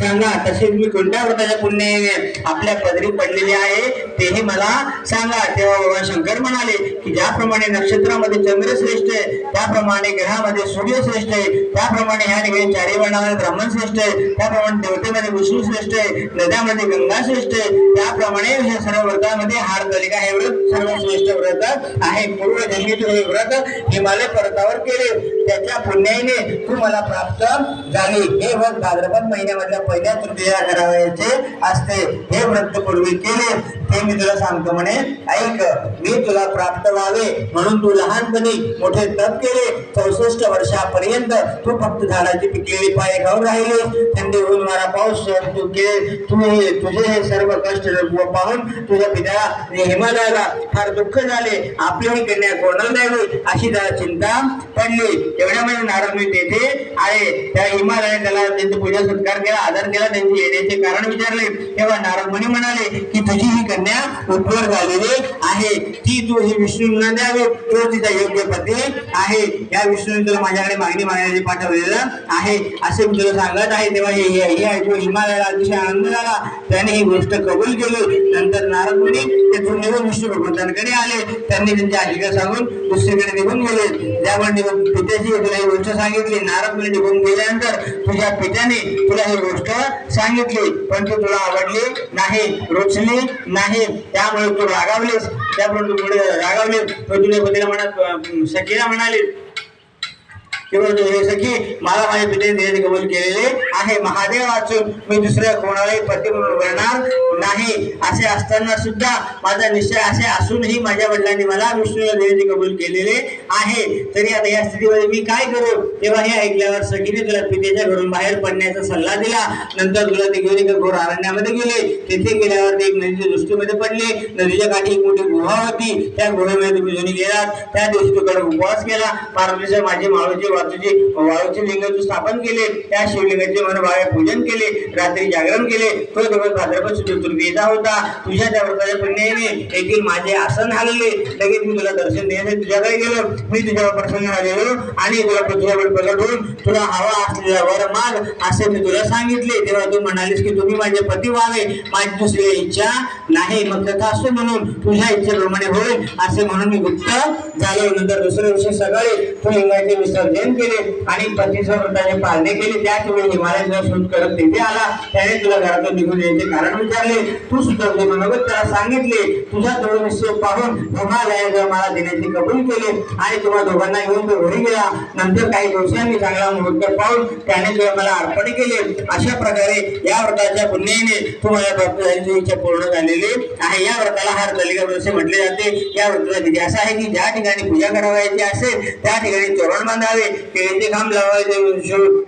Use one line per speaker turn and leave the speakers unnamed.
सांगा तसेच मी कोणत्या व्रताच्या पुण्याने आपल्या पदरी पडलेली आहे तेही मला सांगा. तेव्हा भगवान शंकर म्हणाले की ज्याप्रमाणे नक्षत्रामध्ये चंद्र श्रेष्ठ आहे त्याप्रमाणे ग्रहामध्ये सूर्य श्रेष्ठ आहे त्याप्रमाणे ह्या ठिकाणी चारी वर्णामध्ये ब्राह्मण श्रेष्ठ आहे त्याप्रमाणे देवतेमध्ये विष्णू श्रेष्ठ आहे नद्यामध्ये गंगा श्रेष्ठ आहे त्याप्रमाणे ह्या सर्व व्रतामध्ये हारतालिका हे व्रत सर्व श्रेष्ठ व्रत आहे. पूर्व जन्मीत हे व्रत हिमालय पर्वतावर केले. त्याच्या पुण्याने तू मला प्राप्त झाली. हे व्रत भाद्रपद महिन्यामधल्या पहिल्या तृतीया करावयाचे असते हे व्रत पूर्वी केले. ते मी तुला सांगतो म्हणे ऐक मी तुला प्राप्त व्हावे म्हणून तू लहानपणी मोठे तप केले. चौसष्ट वर्षापर्यंत तू फक्त झाडाची पिकलेली पाय खाऊन राहिले. थंडी होऊन वारा पाऊस सहन तू केले. तू हे- तुझे हे सर्व कष्ट पाहून तुझ्या पित्याला हिमालयाला फार दुःख झाले. आपली कन्या कोणाला द्यावी अशी त्याला चिंता पडली. एवढ्यामध्ये नारद मी तेथे आहे. त्या हिमालयाने त्याला त्यांची पूजा सत्कार केला. आदर आदर केला त्यांचे येण्याचे कारण विचारले. तेव्हा नारद मुनी म्हणाले की तुझी ही कन्या उद्भवर झालेली आहे. ती तू ही विष्णूंना द्यावी. तो तिचा योग्य पती आहे. या विष्णूने तुला माझ्याकडे मागणी मागण्याचे पाठवलेलं आहे. असे मी तुला सांगत आहे. तेव्हा हे हे- हे ऐकून हिमालयाला अतिशय आनंद झाला. त्याने ही गोष्ट कबूल केली. नंतर नारद मुनी तेथून निघून विष्णू भगवंतांकडे आले. त्यांनी त्यांची आशिका सांगून दुसरीकडे निघून गेले. त्यामुळे पित्याची तुला ही गोष्ट सांगितली. नारद मुनी निघून गेल्यानंतर तुझ्या पित्याने तुला ही गोष्ट सांगितली पण ती तुला आवडली नाही रुचली नाही. त्यामुळे तू रागावलीस. त्यामुळे तू पुढे रागावलीस. तो तुझ्या पतीला म्हणा अं, सखीला म्हणाली केवळ सखी मला माझ्या पित्याने कबूल केलेले आहे. महादेव वाचून मी दुसऱ्या कोणालाही पती म्हणून नाही असे असताना सुद्धा माझा निश्चय असे असूनही माझ्या वडिलांनी मला विष्णूला देण्याचे कबूल केलेले आहे. तरी आता या स्थितीमध्ये मी काय करू? तेव्हा हे ऐकल्यावर सखीने तुला पितेच्या घरून बाहेर पडण्याचा सल्ला दिला. नंतर तुला ते घेऊन एका घोर अरण्यामध्ये गेले. तेथे गेल्यावर ते एक नदीच्या दृष्टीमध्ये पडले. नदीच्या काठी एक मोठी गुहा होती. त्या गुहेमध्ये तुम्ही दोन्ही गेलात. त्या दिवशी तुकडे उपवास केला. पार्वतीच्या माझे माळूचे वाचूचे वाळूचे लिंग स्थापन केले त्या शिवलिंगाचे मनभावे पूजन केले रात्री जागरण केले. तो दिवस भाद्रपद शुद्ध होता. तुझ्या त्या व्रताच्या पुण्याने देखील माझे आसन हलले. लगेच मी तुला दर्शन देण्यासाठी तुझ्याकडे गेलो. मी तुझ्यावर प्रसन्न झालेलो आणि तुला पृथ्वीवर प्रकट होऊन तुला हवा असलेला वर माग असे मी तुला सांगितले. तेव्हा तू म्हणालीस की तुम्ही माझे पती व्हावे. माझी दुसरी इच्छा नाही. मग तथा असतो म्हणून तुझ्या इच्छेप्रमाणे होईल असे म्हणून मी गुप्त झालो. नंतर दुसऱ्या दिवशी सकाळी तू लिंगाचे विसर्जन भजन केले आणि पंचवीस व्रताचे पालने केले. त्याच वेळी हिमालयाचा शोध करत तिथे आला. त्याने तुला घरातून निघून यायचे कारण विचारले. तू सुद्धा मनोगत. त्याला सांगितले तुझा दृढ निश्चय पाहून हिमालयाचा मला देण्याचे कबूल केले आणि तुम्हा दोघांना घेऊन तो घरी गेला. नंतर काही दिवसांनी चांगला मुहूर्त पाहून त्याने तुला मला अर्पण केले. अशा प्रकारे या व्रताच्या पुण्याने तुम्हाला प्राप्त झालेली इच्छा पूर्ण झालेली आहे. या व्रताला हार तालिका असे म्हटले जाते. या व्रताचा विधी असा आहे की ज्या ठिकाणी पूजा करावयाची असेल त्या ठिकाणी तोरण बांधावे. കേന്ദ്ര